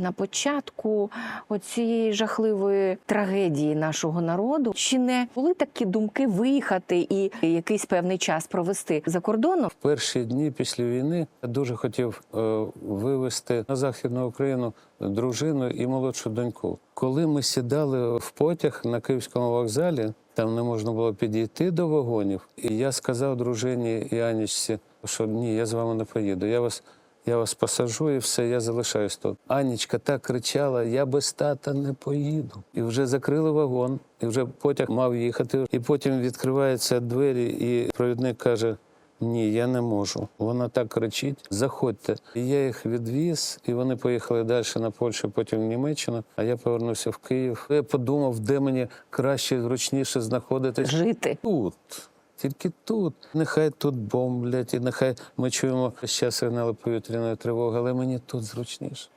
На початку оцієї жахливої трагедії нашого народу чи не були такі думки виїхати і якийсь певний час провести за кордоном? В перші дні після війни я дуже хотів е, вивезти на Західну Україну дружину і молодшу доньку. Коли ми сідали в потяг на Київському вокзалі, там не можна було підійти до вагонів. І я сказав дружині і Анічці, що ні, я з вами не поїду. Я вас. Я вас посажу і все, я залишаюсь тут. Анічка так кричала: я без тата не поїду. І вже закрили вагон, і вже потяг мав їхати. І потім відкриваються двері, і провідник каже: ні, я не можу. Вона так кричить: заходьте. І я їх відвіз, і вони поїхали далі на Польщу, потім в Німеччину. А я повернувся в Київ. Я подумав, де мені краще, зручніше знаходитись. Жити Тут. Тільки тут. Нехай тут бомблять, і нехай ми чуємо ще сигнали повітряної тривоги, але мені тут зручніше.